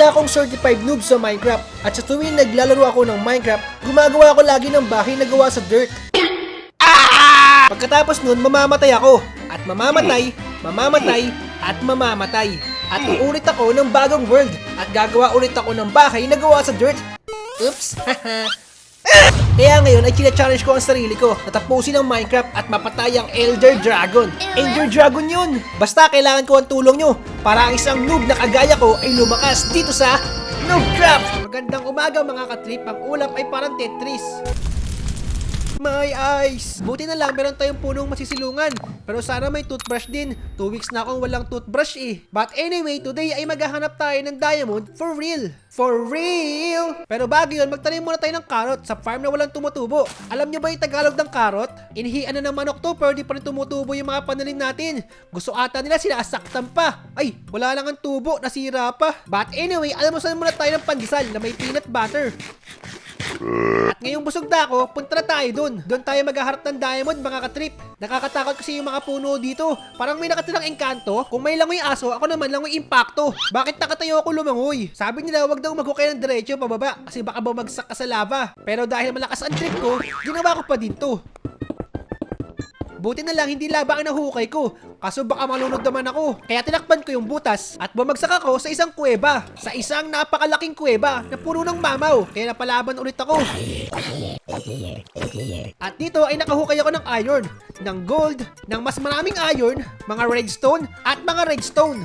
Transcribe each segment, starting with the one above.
Isa akong certified noob sa Minecraft at sa tuwing naglalaro ako ng Minecraft, gumagawa ako lagi ng bahay na gawa sa dirt. Pagkatapos nun, mamamatay ako. At mamamatay, mamamatay, at mamamatay. At uulit ako ng bagong world. At gagawa ulit ako ng bahay na gawa sa dirt. Oops! Kaya ngayon ay challenge ko ang sarili ko na tapusin ang Minecraft at mapatay ang Elder Dragon. Elder Dragon yun! Basta kailangan ko ang tulong nyo para ang isang noob na kagaya ko ay lumakas dito sa Noobcraft! Magandang umaga mga katrip, ang ulam ay parang Tetris. My eyes! Buti na lang meron tayong punong masisilungan. Pero sana may toothbrush din. Two weeks na akong walang toothbrush eh. But anyway, today ay maghahanap tayo ng diamond for real. For real! Pero bago yun, magtanim muna tayo ng carrot sa farm na walang tumutubo. Alam niyo ba yung Tagalog ng carrot? Inhian na ng manok to pero di pa rin tumutubo yung mga pananim natin. Gusto ata nila sinasaktan pa. Ay, wala lang ang tubo, nasira pa. But anyway, alam mo saan muna tayo ng pandesal na may peanut butter. At ngayong busog na ako, punta tayo dun. Doon tayo maghaharap ng diamond, mga katrip. Nakakatakot kasi yung mga puno dito. Parang may nakatirang engkanto. Kung may langoy aso, ako naman langoy impacto. Bakit nakatayo ako lumangoy? Sabi nila, wag daw maghukay ng diretso pababa kasi baka bumagsak ka sa lava. Pero dahil malakas ang trip ko, ginawa ko pa din to. Buti na lang hindi laba ang nahukay ko. Kaso baka malunod naman ako. Kaya tinakpan ko yung butas at bumagsak ako sa isang kuweba. Sa isang napakalaking kuweba na puno ng mamaw. Kaya napalaban ulit ako. At dito ay nakahukay ako ng iron, ng gold, ng mas maraming iron, mga redstone at mga redstone.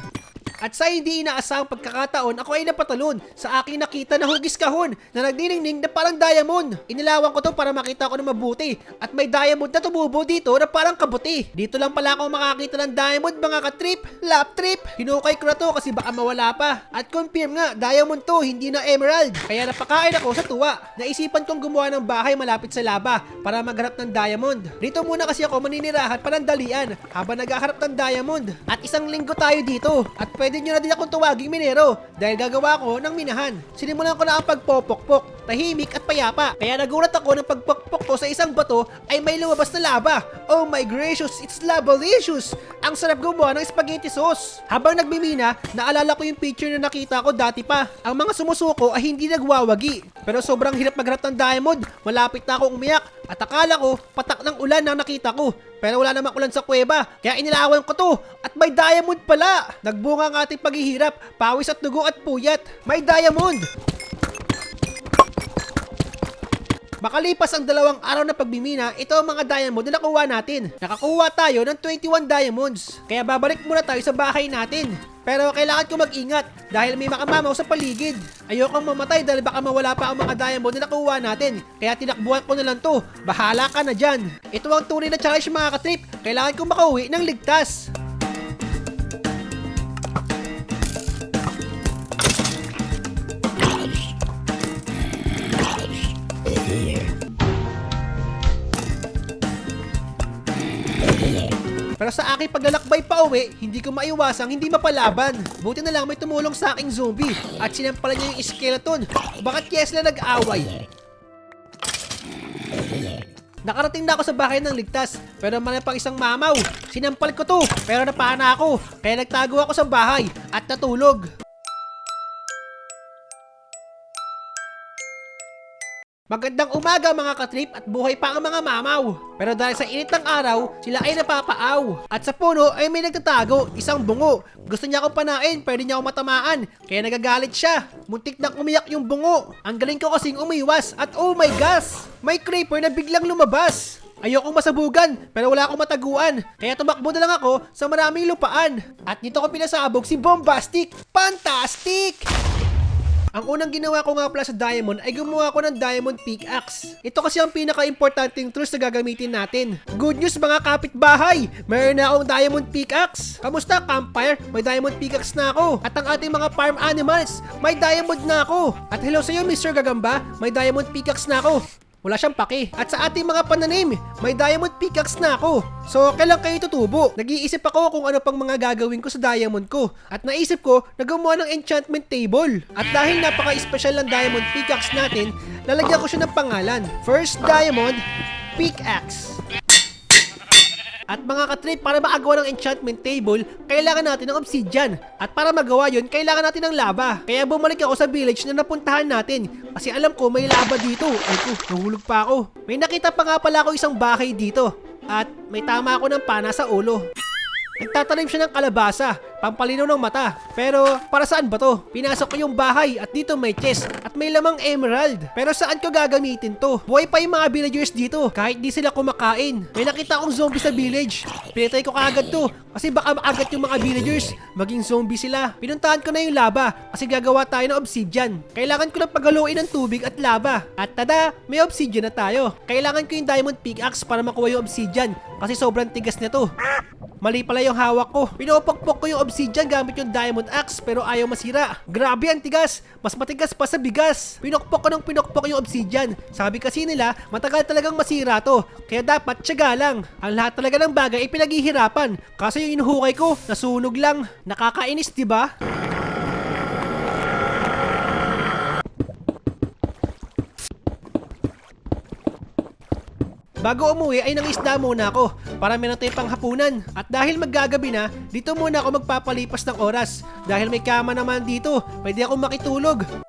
At sa hindi inaasahang pagkakataon, ako ay napatalon sa aking nakita na hugis kahon na nagdiningning na parang diamond. Inilawan ko to para makita ko na mabuti. At may diamond na tumubo dito na parang kabuti. Dito lang pala ako makakita ng diamond mga katrip, lap trip. Hinukay ko na to kasi baka mawala pa. At confirm nga, diamond to, hindi na emerald. Kaya napakain ako sa tuwa. Naisipan kong gumawa ng bahay malapit sa laba para maghanap ng diamond. Dito muna kasi ako maninirahan panandalian habang naghahanap ng diamond. At isang linggo tayo dito. At pwede nyo na din akong tuwaging minero dahil gagawa ko ng minahan. Sinimulan ko na ang pagpopokpok, tahimik at payapa. Kaya nagulat ako ng pagpokpok ko sa isang bato ay may lumabas na lava. Oh my gracious, it's labalicious! Ang sarap gumawa ng spaghetti sauce. Habang nagmimina, naalala ko yung picture na nakita ko dati pa. Ang mga sumusuko ay hindi nagwawagi. Pero sobrang hirap maghanap ng diamond. Malapit na akong umiyak. At akala ko, patak ng ulan na nakita ko. Pero wala namang ulan sa kuweba. Kaya inilawan ko to. At may diamond pala. Nagbunga ang ating paghihirap. Pawis at dugo at puyat. May diamond. Makalipas ang dalawang araw na pagmimina, ito ang mga diamond na nakuha natin. Nakakuha tayo ng 21 diamonds. Kaya babalik muna tayo sa bahay natin. Pero kailangan ko mag-ingat dahil may makamamaw sa paligid. Ayokong mamatay dahil baka mawala pa ang mga diamond na nakuha natin. Kaya tinakbuhan ko na lang to. Bahala ka na dyan. Ito ang tunay na challenge mga katrip. Kailangan kong makauwi ng ligtas. Pero sa aking paglalakbay pa uwi, hindi ko maiwasang hindi mapalaban. Buti na lang may tumulong sa aking zombie at sinampalan niya yung skeleton. Bakit kaya sila nag-away? Nakarating na ako sa bahay ng ligtas, pero may pang isang mamaw. Sinampal ko to, pero napana ako. Kaya nagtago ako sa bahay at natulog. Magandang umaga mga katrip at buhay pa ang mga mamaw. Pero dahil sa init ng araw, sila ay napapaaw. At sa puno ay may nagtatago, isang bungo. Gusto niya akong panain, pwede niya akong matamaan. Kaya nagagalit siya. Muntik na umiyak yung bungo. Ang galing ko kasing umiwas at oh my gosh, may creeper na biglang lumabas. Ayokong masabugan, pero wala akong mataguan. Kaya tumakbo na lang ako sa maraming lupaan. At dito ko pinasabog si Bombastic. Fantastic! Ang unang ginawa ko nga pala sa diamond ay gumawa ko ng diamond pickaxe. Ito kasi ang pinaka-importanting tools na gagamitin natin. Good news mga kapitbahay! Mayroon na akong diamond pickaxe. Kamusta campfire? May diamond pickaxe na ako. At ang ating mga farm animals, may diamond na ako. At hello sa iyo Mr. Gagamba, may diamond pickaxe na ako. Wala siyang paki. At sa ating mga pananim, may diamond pickaxe na ako. So, kailan kayo tutubo? Nag-iisip ako kung ano pang mga gagawin ko sa diamond ko. At naisip ko na gumawa ng enchantment table. At dahil napaka-special ng diamond pickaxe natin, lalagyan ko siya ng pangalan. First diamond, pickaxe. At mga katrip, para makagawa ng enchantment table, kailangan natin ng obsidian. At para magawa yun, kailangan natin ng lava. Kaya bumalik ako sa village na napuntahan natin. Kasi alam ko may lava dito. Ay ko, nahulog pa ako. May nakita pa nga pala ako isang bahay dito. At may tama ako ng pana sa ulo. Nagtatanim siya ng kalabasa, pampalinaw ng mata. Pero para saan ba to? Pinasok ko yung bahay at dito may chest at may lamang emerald. Pero saan ko gagamitin to? Buhay pa yung mga villagers dito kahit di sila kumakain. May nakita akong zombie sa village. Pinatay ko kaagad to kasi baka makagat yung mga villagers. Maging zombie sila. Pinuntahan ko na yung lava kasi gagawa tayo ng obsidian. Kailangan ko lang pagaluin ng tubig at lava. At tada, may obsidian na tayo. Kailangan ko yung diamond pickaxe para makuha yung obsidian kasi sobrang tigas nito. Mali pala yung hawak ko. Pinopokpok ko yung obsidian gamit yung diamond axe pero ayaw masira. Grabe ang tigas. Mas matigas pa sa bigas. Pinokpok ko ng pinokpok yung obsidian. Sabi kasi nila, matagal talagang masira to. Kaya dapat tiyaga lang. Ang lahat talaga ng bagay ay pinaghihirapan. Kaso yung inuhukay ko, nasunog lang. Nakakainis, di ba? Bago umuwi ay nangisda muna ako para meron tayong panghapunan. At dahil maggagabi na, dito muna ako magpapalipas ng oras. Dahil may kama naman dito, pwede akong makitulog.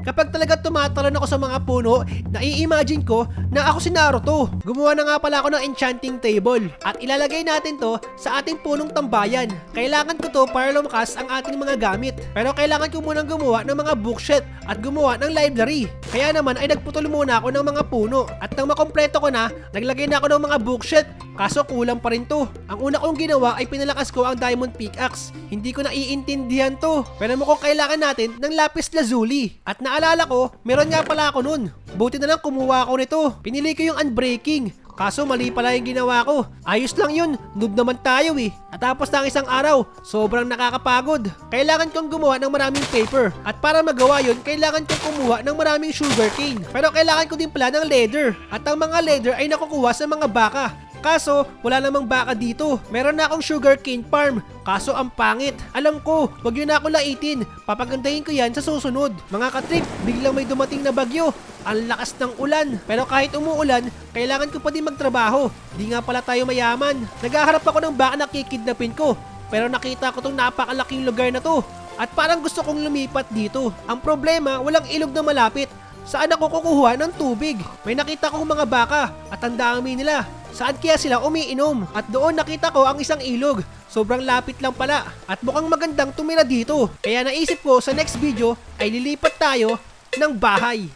Kapag talaga tumatalon ako sa mga puno, nai-imagine ko na ako si Naruto. Gumawa na nga pala ako ng enchanting table. At ilalagay natin to sa ating punong tambayan. Kailangan ko to para lumakas ang ating mga gamit. Pero kailangan ko munang gumawa ng mga bookshelf at gumawa ng library. Kaya naman ay nagputol muna ako ng mga puno. At nang makompleto ko na, naglagay na ako ng mga bookshelf. Kaso kulang pa rin to. Ang una kong ginawa ay pinalakas ko ang diamond pickaxe. Hindi ko naiintindihan to. Pero mukhang kailangan natin ng lapis lazuli. At naalala ko, meron nga pala ako nun. Buti na lang kumuha ako nito. Pinili ko yung unbreaking. Kaso mali pala yung ginawa ko. Ayos lang yun, noob naman tayo eh. At tapos ng isang araw, sobrang nakakapagod. Kailangan kong gumawa ng maraming paper. At para magawa yun, kailangan kong kumuha ng maraming sugarcane. Pero kailangan ko din pala ng leather. At ang mga leather ay nakukuha sa mga baka. Kaso, wala namang baka dito. Meron na akong sugarcane farm. Kaso ang pangit. Alam ko, wag yun na ako laitin. Papagandahin ko yan sa susunod. Mga katrip, biglang may dumating na bagyo. Ang lakas ng ulan. Pero kahit umuulan, kailangan ko pa din magtrabaho. Di nga pala tayo mayaman. Naghaharap ako ng baka na kikidnapin ko. Pero nakita ko tong napakalaking lugar na to. At parang gusto kong lumipat dito. Ang problema, walang ilog na malapit. Saan ako kukuha ng tubig? May nakita kong mga baka at ang dami nila. Saan kaya sila umiinom? At doon nakita ko ang isang ilog. Sobrang lapit lang pala. At mukhang magandang tumira dito. Kaya naisip ko sa next video ay lilipat tayo ng bahay.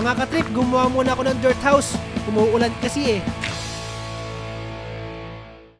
Mga katrip, gumawa muna ako ng dirt house. Umuulan kasi eh.